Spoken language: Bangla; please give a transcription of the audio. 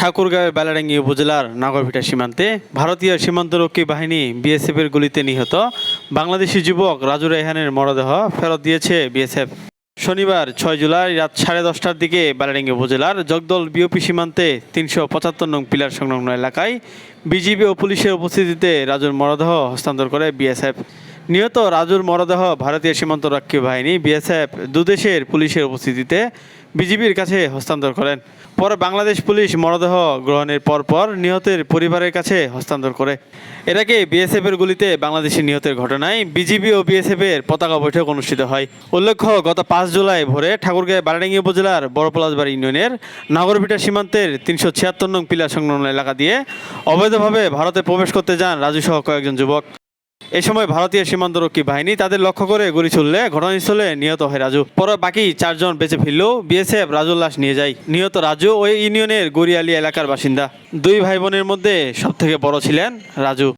ঠাকুরগাঁওয়ের বেলাডাঙ্গি উপজেলার নাগরভিটা সীমান্তে ভারতীয় সীমান্তরক্ষী বাহিনী বিএসএফের গুলিতে নিহত বাংলাদেশি যুবক রাজু রেহানের মরদেহ ফেরত দিয়েছে বিএসএফ। শনিবার ছয় জুলাই রাত সাড়ে দশটার দিকে বেলাডাঙ্গি উপজেলার জগদল বিওপি সীমান্তে তিনশো পঁচাত্তর নং পিলার সংলগ্ন এলাকায় বিজিবি ও পুলিশের উপস্থিতিতে রাজুর মরদেহ হস্তান্তর করে বিএসএফ। নিহত রাজুর মরদেহ ভারতীয় সীমান্তরক্ষী বাহিনী, বিএসএফ দুদেশের পুলিশের উপস্থিতিতে বিজিবির কাছে হস্তান্তর করেন। পরে বাংলাদেশ পুলিশ মরদেহ গ্রহণের পরপর নিহতের পরিবারের কাছে হস্তান্তর করে। এর আগে বিএসএফ এর গুলিতে বাংলাদেশি নিহতের ঘটনায় বিজিবি ও বিএসএফ এর পতাকা বৈঠক অনুষ্ঠিত হয়। উল্লেখ্য, গত পাঁচ জুলাই ভোরে ঠাকুরগাঁও বারাডাঙ্গি উপজেলার বড় পলাশবাড়ি ইউনিয়নের নাগরবিটা সীমান্তের তিনশো ছিয়াত্তর নং পিলার সংলগ্ন এলাকা দিয়ে অবৈধভাবে ভারতে প্রবেশ করতে যান রাজু সহ কয়েকজন যুবক। এ সময় ভারতীয় সীমান্তরক্ষী বাহিনী তাদের লক্ষ্য করে গুলি ছুড়লে ঘটনাস্থলে নিহত হয় রাজু। পরে বাকি চারজন বেঁচে ফিরলেও বিএসএফ রাজুর লাশ নিয়ে যায়। নিহত রাজু ওই ইউনিয়নের গড়িয়ালি এলাকার বাসিন্দা। দুই ভাই বোনের মধ্যে সব থেকে বড় ছিলেন রাজু।